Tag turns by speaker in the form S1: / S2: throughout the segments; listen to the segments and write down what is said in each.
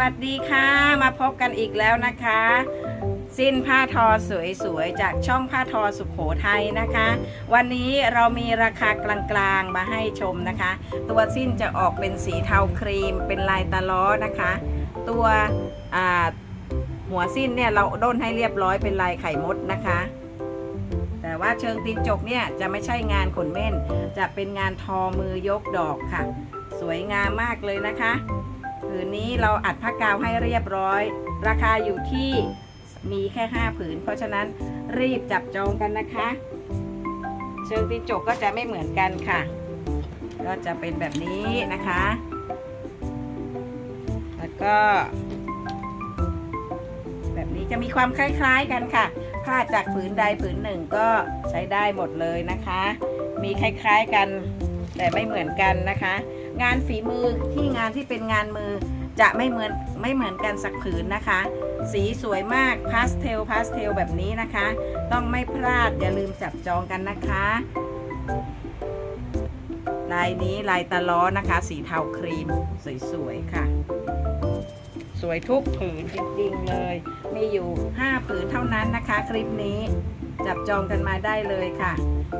S1: วัสดีค่ะ มาพบกันอีกแล้วนะคะ สิ้นผ้าทอสวยๆ จากช่องผ้าทอสุขโขทัยนะคะ วันนี้เรามีราคากลางๆมาให้ชมนะคะ ตัวสิ้นจะออกเป็นสีเทาครีม เป็นลายตะล้อนะคะ ตัวหัวสิ้นเนี่ยเราด้นให้เรียบร้อยเป็นลายไข่มดนะคะ แต่ว่าเชิงตีนจกเนี่ยจะไม่ใช่งานขนเม่น จะเป็นงานทอมือยกดอกค่ะ สวยงามมากเลยนะคะ ผืนนี้เราอัดผ้ากาวให้เรียบร้อย ราคาอยู่ที่มีแค่ 5 ผืน เพราะฉะนั้นรีบจับจองกันนะคะ เชิงตีนจกก็จะไม่เหมือนกันค่ะ ก็จะเป็นแบบนี้นะคะ แล้วก็ แบบนี้จะมีความคล้ายๆกันค่ะ ผ้าจากผืนใดผืนหนึ่งก็ใช้ได้หมดเลยนะคะ มีคล้ายๆกันแต่ไม่เหมือนกันนะคะ งานฝีมือที่งานที่เป็นงานมือจะไม่เหมือนไม่เหมือนกันสักผืนนะคะ สีสวยมากพาสเทลพาสเทลแบบนี้นะคะ ต้องไม่พลาดอย่าลืมจับจองกันนะคะลายนี้ลายตะล้อนะคะ สีเทาครีมสวยๆค่ะ สวยทุกผืนจริงๆเลย มีอยู่ 5 ผืนเท่านั้นนะคะ คลิปนี้จับจองกันมาได้เลยค่ะ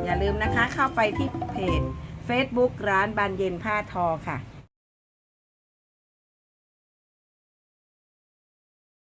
S1: อย่าลืมนะคะเข้าไปที่เพจ Facebook ร้านบานเย็นผ้าทอค่ะ